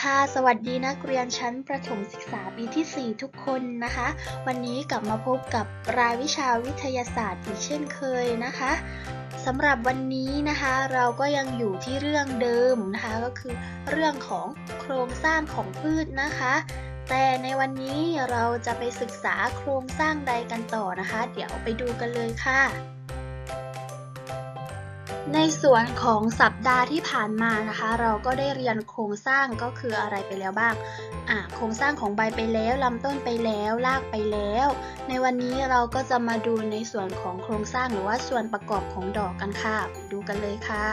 ค่ะ สวัสดีนักเรียนชั้นประถมศึกษาปีที่ 4 ทุกคนนะคะ วันนี้กลับมาพบกับรายวิชาวิทยาศาสตร์อีกเช่นเคยนะคะสำหรับวันนี้นะคะเราก็ยังอยู่ที่เรื่องเดิมนะคะก็คือเรื่องของโครงสร้างของพืชนะคะ แต่ในวันนี้เราจะไปศึกษาโครงสร้างใดกันต่อนะคะ เดี๋ยวไปดูกันเลยค่ะ ในส่วนของสัปดาห์ที่ผ่านมานะคะ เราก็ได้เรียนโครงสร้างก็คืออะไรไปแล้วบ้างอ่าโครงสร้างของใบไปแล้วลำต้นไปแล้วรากไปแล้ว ในวันนี้เราก็จะมาดูในส่วนของโครงสร้างหรือว่าส่วนประกอบของดอกกันค่ะไปดูกันเลยค่ะ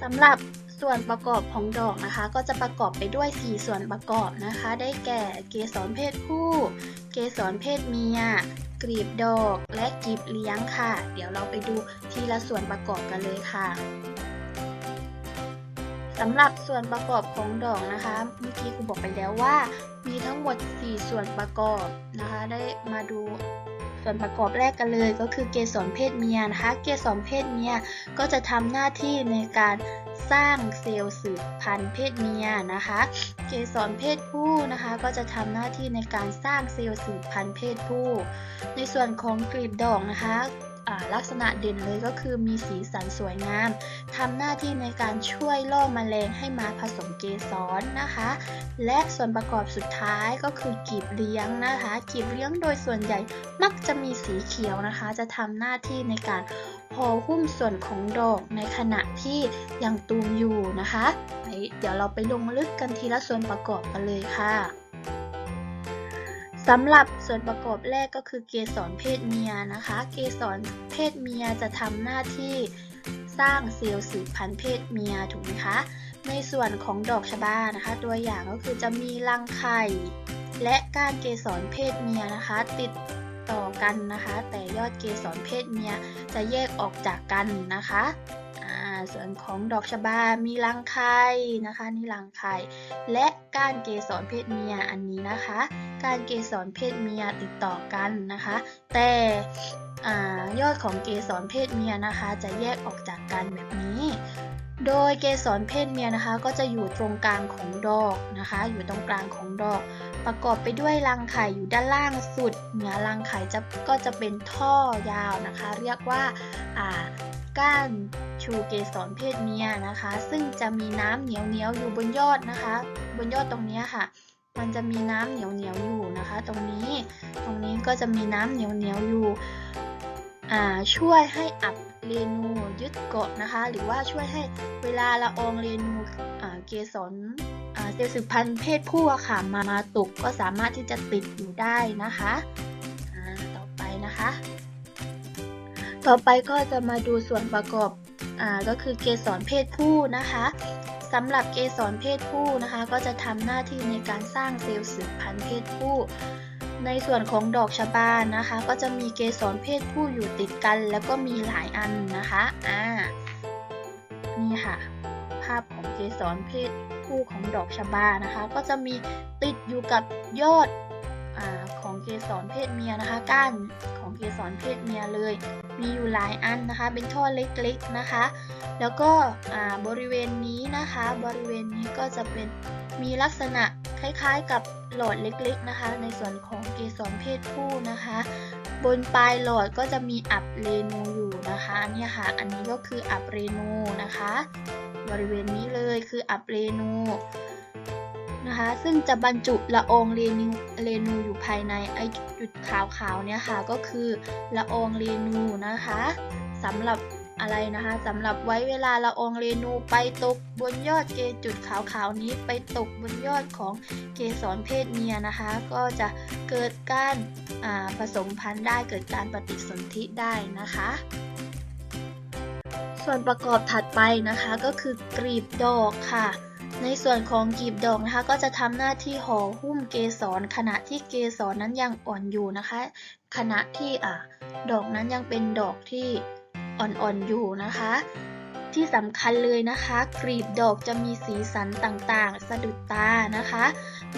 สำหรับส่วนประกอบของดอกนะคะ ก็จะประกอบไปด้วย 4 ส่วนประกอบนะคะ ได้แก่เกสรเพศผู้ เกสรเพศเมีย กลีบดอกและกลีบเลี้ยงค่ะ เดี๋ยวเราไปดูทีละส่วนประกอบกันเลยค่ะสำหรับส่วนประกอบของดอกนะคะ เมื่อกี้ครูบอกไปแล้วว่า มีทั้งหมด 4 ส่วนประกอบนะคะ ได้มาดู ส่วนประกอบแรกกันเลยก็คือเกสรเพศเมียนะคะ เกสรเพศเมียก็จะทำหน้าที่ในการสร้างเซลล์สืบพันธุ์เพศเมียนะคะ เกสรเพศผู้นะคะ ก็จะทำหน้าที่ในการสร้างเซลล์สืบพันธุ์เพศผู้ ในส่วนของกลีบดอกนะคะ ลักษณะเด่นเลยก็คือมีสีสันสวยงามทำหน้าที่ในการช่วยล่อมแมลงให้มาผสมเกสรนะคะ และส่วนประกอบสุดท้ายก็คือกีบเลี้ยงนะคะกีบเลี้ยงโดยส่วนใหญ่มักจะมีสีเขียวนะคะ จะทำหน้าที่ในการห่อหุ้มส่วนของดอกในขณะที่ยังตูมอยู่นะคะ เดี๋ยวเราไปลงลึกกันทีละส่วนประกอบกันเลยค่ะ สำหรับส่วนประกอบแรกก็คือเกสรเพศเมียนะคะ เกสรเพศเมียจะทำหน้าที่สร้างเซลล์สืบพันธุ์เพศเมียถูกไหมคะ ในส่วนของดอกชบานะคะ ตัวอย่างก็คือจะมีรังไข่ และก้านเกสรเพศเมียนะคะ ติดต่อกันนะคะ แต่ยอดเกสรเพศเมียจะแยกออกจากกันนะคะ ส่วนของดอกชบา มีรังไข่นะคะ นี่รังไข่ และก้านเกสรเพศเมียอันนี้นะคะ ก้านเกสรเพศเมียติดต่อกันนะคะ แต่ยอดของเกสรเพศเมียนะคะ จะแยกออกจากกันแบบนี้ โดยเกสรเพศเมียนะคะ ก็จะอยู่ตรงกลางของดอกนะคะ อยู่ตรงกลางของดอก ประกอบไปด้วยรังไข่อยู่ด้านล่างสุด เหนือรังไข่จะก็จะเป็นท่อยาวนะคะ เรียกว่า ก้านชูเกสรเพศเมียนะคะ ซึ่งจะมีน้ำเหนียวเหนียวอยู่บนยอดนะคะ บนยอดตรงนี้ค่ะ มันจะมีน้ำเหนียวเหนียวอยู่นะคะ ตรงนี้ตรงนี้ก็จะมีน้ำเหนียวเหนียวอยู่ช่วยให้อับเรนูยึดเกาะนะคะ หรือว่าช่วยให้เวลาละอองเรนูเกสรเซลล์สืบพันธุ์เพศผู้ค่ะมามาตกก็สามารถที่จะติดอยู่ได้นะคะต่อไปนะคะ ต่อไปก็จะมาดูส่วนประกอบอ่าก็คือเกสรเพศผู้นะคะสำหรับเกสรเพศผู้นะคะก็จะทำหน้าที่ในการสร้างเซลล์สืบพันธุ์เพศผู้ ในส่วนของดอกชบานะคะ ก็จะมีเกสรเพศผู้อยู่ติดกัน แล้วก็มีหลายอันนะคะอ่านี่ค่ะ ภาพของเกสรเพศผู้ของดอกชบานะคะ ก็จะมีติดอยู่กับยอด ของเกสรเพศเมียนะคะก้านของเกสรเพศเมียเลย มีอยู่หลายอันนะคะ เป็นท่อเล็กๆนะคะ แล้วก็บริเวณนี้นะคะ บริเวณนี้ก็จะเป็นมีลักษณะคล้ายๆ กับหลอดเล็กๆนะคะ ในส่วนของเกสรเพศผู้นะคะ บนปลายหลอดก็จะมีอับเรนูอยู่นะคะเนี่ยค่ะ อันนี้ก็คืออับเรนูนะคะ บริเวณนี้เลยคืออับเรนู นะคะ ซึ่งจะบรรจุละอองเรนูเรนูอยู่ภายในไอจุดขาวๆเนี่ยค่ะ ก็คือละอองเรนูนะคะสำหรับอะไรนะคะสำหรับไว้เวลาละอองเรนูไปตกบนยอดเกจุดขาวๆนี้ไปตกบนยอดของเกสรเพศเมียนะคะ ก็จะเกิดการผสมพันธุ์ได้เกิดการปฏิสนธิได้นะคะ ส่วนประกอบถัดไปนะคะก็คือกลีบดอกค่ะ ในส่วนของกีบดอกนะคะก็จะทำหน้าที่ห่อหุ้มเกสรขณะที่เกสรนั้นยังอ่อนอยู่นะคะ ขณะที่อะดอกนั้นยังเป็นดอกที่อ่อนๆอยู่นะคะ ที่สำคัญเลยนะคะ กลีบดอกจะมีสีสันต่างๆ สะดุดตานะคะ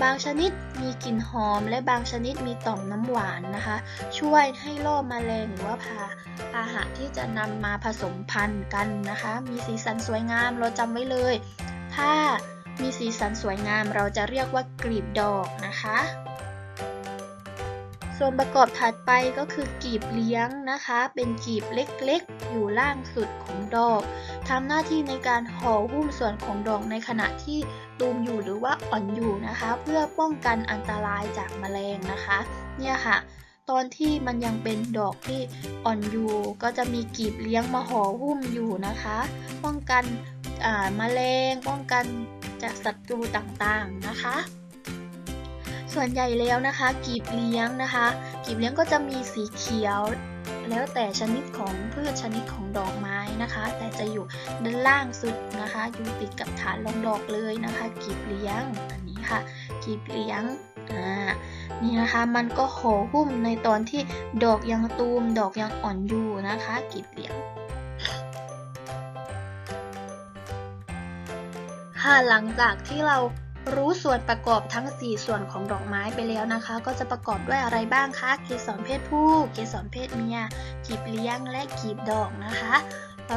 บางชนิดมีกลิ่นหอม และบางชนิดมีต่อมน้ำหวานนะคะ ช่วยให้ล่อแมลงหรือว่าพาพาหะที่จะนำมาผสมพันธุ์กันนะคะ มีสีสันสวยงามเราจำไว้เลย ถ้ามีสีสันสวยงามเราจะเรียกว่ากลีบดอกนะคะ ส่วนประกอบถัดไปก็คือกลีบเลี้ยงนะคะ เป็นกลีบเล็กๆ อยู่ล่างสุดของดอกทำหน้าที่ในการห่อหุ้มส่วนของดอกในขณะที่ตูมอยู่หรือว่าอ่อนอยู่นะคะ เพื่อป้องกันอันตรายจากแมลงนะคะ เนี่ยค่ะ ตอนที่มันยังเป็นดอกที่อ่อนอยู่ก็จะมีกีบเลี้ยงมาห่อหุ้มอยู่นะคะ ป้องกันอ่าแมลงป้องกันจากศัตรูต่างๆนะคะ ส่วนใหญ่แล้วนะคะ กีบเลี้ยงนะคะ กีบเลี้ยงก็จะมีสีเขียว แล้วแต่ชนิดของพืชชนิดของดอกไม้นะคะ แต่จะอยู่ด้านล่างสุดนะคะ อยู่ติดกับฐานรองดอกเลยนะคะ กีบเลี้ยงอันนี้ค่ะ กีบเลี้ยงอ่า นี่นะคะมันก็ห่อหุ้มในตอนที่ดอกยังตูม ดอกยังอ่อนอยู่นะคะกีบเลี้ยงค่ะหลังจากที่เรารู้ส่วนประกอบทั้ง 4 ส่วนของดอกไม้ไปแล้วนะคะ ก็จะประกอบด้วยอะไรบ้างคะเกสรเพศผู้ เกสรเพศเมียกีบเลี้ยงและกีบดอกนะคะ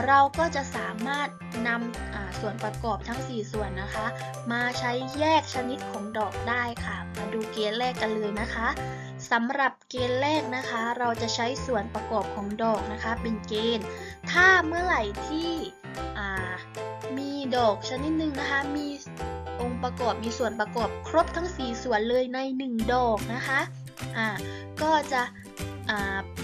เราก็จะสามารถนำส่วนประกอบทั้ง 4 ส่วนนะคะ มาใช้แยกชนิดของดอกได้ค่ะ มาดูเกณฑ์แรกกันเลยนะคะสำหรับเกณฑ์แรกนะคะ เราจะใช้ส่วนประกอบของดอกนะคะ เป็นเกณฑ์ ถ้าเมื่อไหร่ที่มีดอกชนิดหนึ่งนะคะ มีองค์ประกอบมีส่วนประกอบครบทั้ง 4 ส่วนเลยใน 1 ดอกนะคะอ่าก็จะ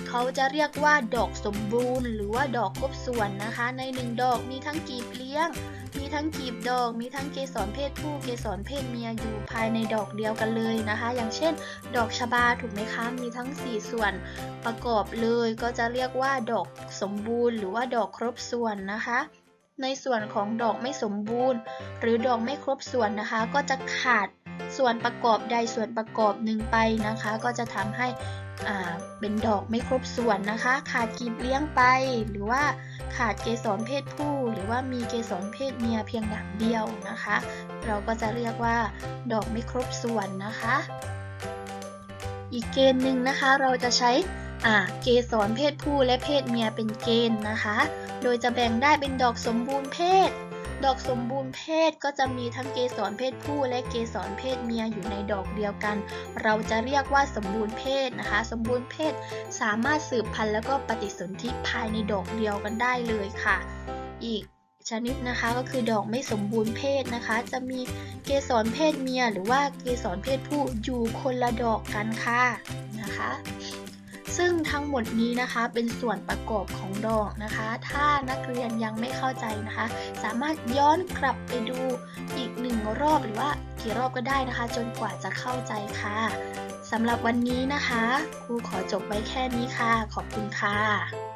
เขาจะเรียกว่าดอกสมบูรณ์ หรือว่าดอกครบส่วนนะคะ ใน1ดอกมีทั้งกีบเลี้ยง มีทั้งกีบดอก มีทั้งเกสรเพศผู้ เกสรเพศเมียอยู่ภายในดอกเดียวกันเลยนะคะ อย่างเช่น ดอกชบาถูกไหมคะ มีทั้ง 4 ส่วนประกอบเลย ก็จะเรียกว่าดอกสมบูรณ์ หรือว่าดอกครบส่วนนะคะในส่วนของดอกไม่สมบูรณ์ หรือดอกไม่ครบส่วนนะคะ ก็จะขาด ส่วนประกอบใดส่วนประกอบหนึ่งไปนะคะ ก็จะทำให้เป็นดอกไม่ครบส่วนนะคะ ขาดกีบเลี้ยงไป หรือว่าขาดเกสรเพศผู้ หรือว่ามีเกสรเพศเมียเพียงอย่างเดียวนะคะ เราก็จะเรียกว่า ดอกไม่ครบส่วนนะคะ อีกเกณฑ์หนึ่งนะคะเราจะใช้เกสรเพศผู้และเพศเมียเป็นเกณฑ์นะคะ โดยจะแบ่งได้เป็นดอกสมบูรณ์เพศ ดอกสมบูรณ์เพศก็จะมีทั้งเกสรเพศผู้และเกสรเพศเมียอยู่ในดอกเดียวกัน เราจะเรียกว่าสมบูรณ์เพศนะคะ สมบูรณ์เพศสามารถสืบพันธุ์แล้วก็ปฏิสนธิภายในดอกเดียวกันได้เลยค่ะ อีกชนิดนะคะก็คือดอกไม่สมบูรณ์เพศนะคะ จะมีเกสรเพศเมีย หรือว่าเกสรเพศผู้อยู่คนละดอกกันค่ะนะคะ ซึ่งทั้งหมดนี้นะคะเป็นส่วนประกอบของดอกนะคะ ถ้านักเรียนยังไม่เข้าใจนะคะ สามารถย้อนกลับไปดูอีกหนึ่งรอบหรือว่ากี่รอบก็ได้นะคะ จนกว่าจะเข้าใจค่ะสำหรับวันนี้นะคะ ครูขอจบไว้แค่นี้ค่ะ ขอบคุณค่ะ